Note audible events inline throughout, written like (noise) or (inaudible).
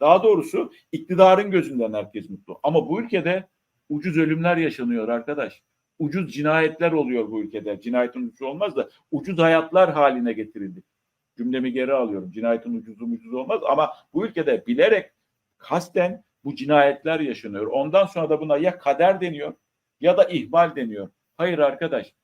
Daha doğrusu iktidarın gözünden herkes mutlu. Ama bu ülkede ucuz ölümler yaşanıyor arkadaş. Ucuz cinayetler oluyor bu ülkede. Cinayetin ucuzu olmaz da ucuz hayatlar haline getirildi. Cümlemi geri alıyorum. Cinayetin ucuzu ucuz olmaz ama bu ülkede bilerek kasten bu cinayetler yaşanıyor. Ondan sonra da buna ya kader deniyor ya da ihmal deniyor. Hayır arkadaş.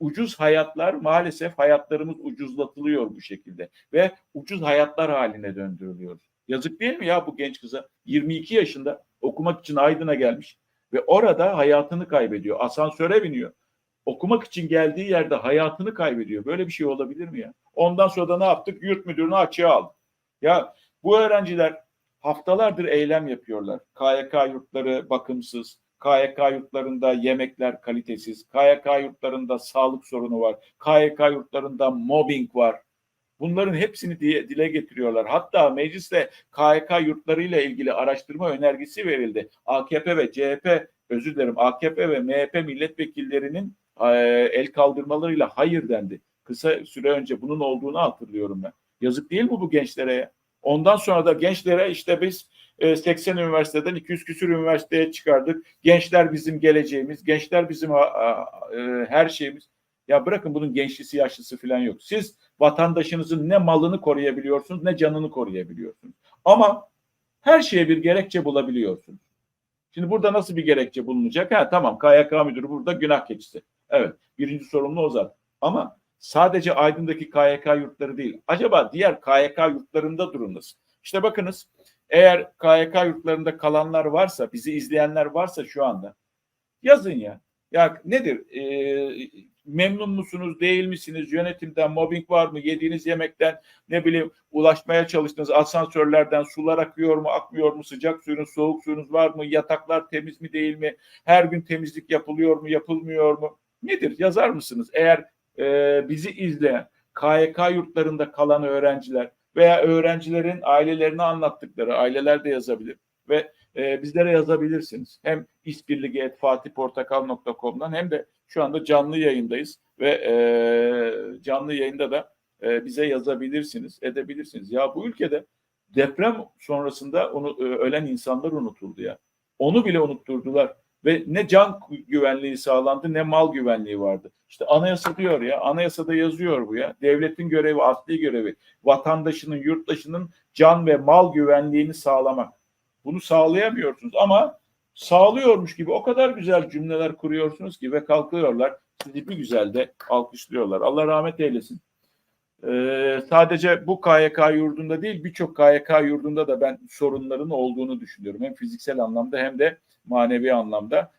Ucuz hayatlar maalesef hayatlarımız ucuzlatılıyor bu şekilde ve ucuz hayatlar haline döndürülüyor. Yazık değil mi ya bu genç kıza? 22 yaşında okumak için Aydın'a gelmiş ve orada hayatını kaybediyor. Asansöre biniyor. Okumak için geldiği yerde hayatını kaybediyor. Böyle bir şey olabilir mi ya? Ondan sonra da ne yaptık? Yurt müdürünü açığa aldık. Ya bu öğrenciler haftalardır eylem yapıyorlar. KYK yurtları bakımsız, KYK yurtlarında yemekler kalitesiz, KYK yurtlarında sağlık sorunu var, KYK yurtlarında mobbing var. Bunların hepsini diye, dile getiriyorlar. Hatta mecliste KYK yurtlarıyla ilgili araştırma önergesi verildi. AKP ve CHP, özür dilerim AKP ve MHP milletvekillerinin el kaldırmalarıyla hayır dendi. Kısa süre önce bunun olduğunu hatırlıyorum ben. Yazık değil mi bu gençlere? Ondan sonra da gençlere işte biz e, 80 üniversiteden 200 küsür üniversiteye çıkardık. Gençler bizim geleceğimiz, gençler bizim her şeyimiz. Ya bırakın bunun gençlisi yaşlısı falan yok. Siz vatandaşınızın ne malını koruyabiliyorsunuz ne canını koruyabiliyorsunuz. Ama her şeye bir gerekçe bulabiliyorsunuz. Şimdi burada nasıl bir gerekçe bulunacak? Ha tamam KYK müdürü burada günah keçisi. Evet birinci sorumlu o zaten. Ama sadece Aydın'daki KYK yurtları değil. Acaba diğer KYK yurtlarında durum nasıl? İşte bakınız eğer KYK yurtlarında kalanlar varsa, bizi izleyenler varsa şu anda yazın ya. Ya nedir? Ee, memnun musunuz, değil misiniz? Yönetimden mobbing var mı? Yediğiniz yemekten ne bileyim ulaşmaya çalıştığınız asansörlerden sular akıyor mu, akmıyor mu? Sıcak suyunuz, soğuk suyunuz var mı? Yataklar temiz mi, değil mi? Her gün temizlik yapılıyor mu, yapılmıyor mu? Nedir? Yazar mısınız? Eğer e, bizi izleyen KYK yurtlarında kalan öğrenciler veya öğrencilerin ailelerine anlattıkları, aileler de yazabilir ve e, bizlere yazabilirsiniz. Hem işbirliği.fatihportakal.com'dan hem de şu anda canlı yayındayız ve e, canlı yayında da e, bize yazabilirsiniz, edebilirsiniz. Ya bu ülkede deprem sonrasında onu e, ölen insanlar unutuldu ya. Onu bile unutturdular ve ne can güvenliği sağlandı ne mal güvenliği vardı. İşte anayasa diyor ya, anayasada yazıyor bu ya. Devletin görevi, asli görevi, vatandaşının, yurttaşının can ve mal güvenliğini sağlamak. Bunu sağlayamıyorsunuz ama sağlıyormuş gibi o kadar güzel cümleler kuruyorsunuz ki ve kalkıyorlar. Sizi bir güzel de alkışlıyorlar. Allah rahmet eylesin. Ee, sadece bu KYK yurdunda değil birçok KYK yurdunda da ben sorunların olduğunu düşünüyorum. Hem fiziksel anlamda hem de manevi anlamda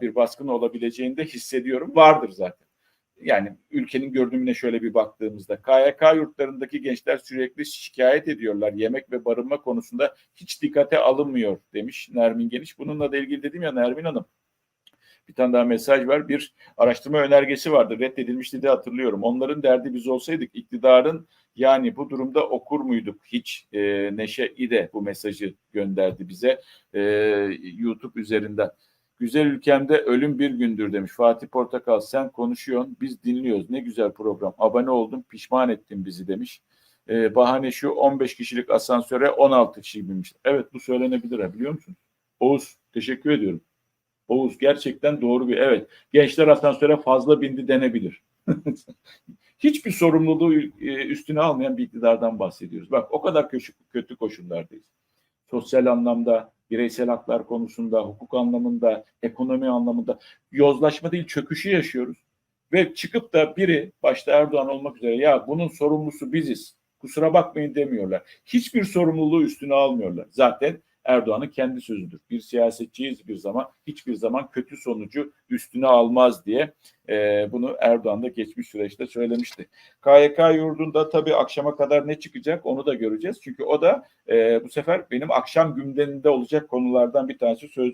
bir baskın olabileceğini de hissediyorum. Vardır zaten. Yani ülkenin görünümüne şöyle bir baktığımızda KYK yurtlarındaki gençler sürekli şikayet ediyorlar. Yemek ve barınma konusunda hiç dikkate alınmıyor demiş Nermin Geniş. Bununla da ilgili dedim ya Nermin Hanım. Bir tane daha mesaj var. Bir araştırma önergesi vardı. Reddedilmişti de hatırlıyorum. Onların derdi biz olsaydık iktidarın yani bu durumda okur muyduk hiç? E, Neşe İde bu mesajı gönderdi bize e, YouTube üzerinden. Güzel ülkemde ölüm bir gündür demiş. Fatih Portakal sen konuşuyorsun biz dinliyoruz. Ne güzel program. Abone oldum pişman ettin bizi demiş. Ee, bahane şu 15 kişilik asansöre 16 kişi binmiş. Evet bu söylenebilir ha biliyor musun? Oğuz teşekkür ediyorum. Oğuz gerçekten doğru bir evet. Gençler asansöre fazla bindi denebilir. (laughs) Hiçbir sorumluluğu e, üstüne almayan bir iktidardan bahsediyoruz. Bak o kadar kötü, kötü koşullardayız. Sosyal anlamda, bireysel haklar konusunda, hukuk anlamında, ekonomi anlamında yozlaşma değil çöküşü yaşıyoruz. Ve çıkıp da biri başta Erdoğan olmak üzere ya bunun sorumlusu biziz kusura bakmayın demiyorlar. Hiçbir sorumluluğu üstüne almıyorlar. Zaten Erdoğan'ın kendi sözüdür. Bir siyasetçiyiz bir zaman hiçbir zaman kötü sonucu üstüne almaz diye e, bunu Erdoğan da geçmiş süreçte söylemişti. KYK yurdunda tabii akşama kadar ne çıkacak onu da göreceğiz. Çünkü o da e, bu sefer benim akşam gündeminde olacak konulardan bir tanesi söz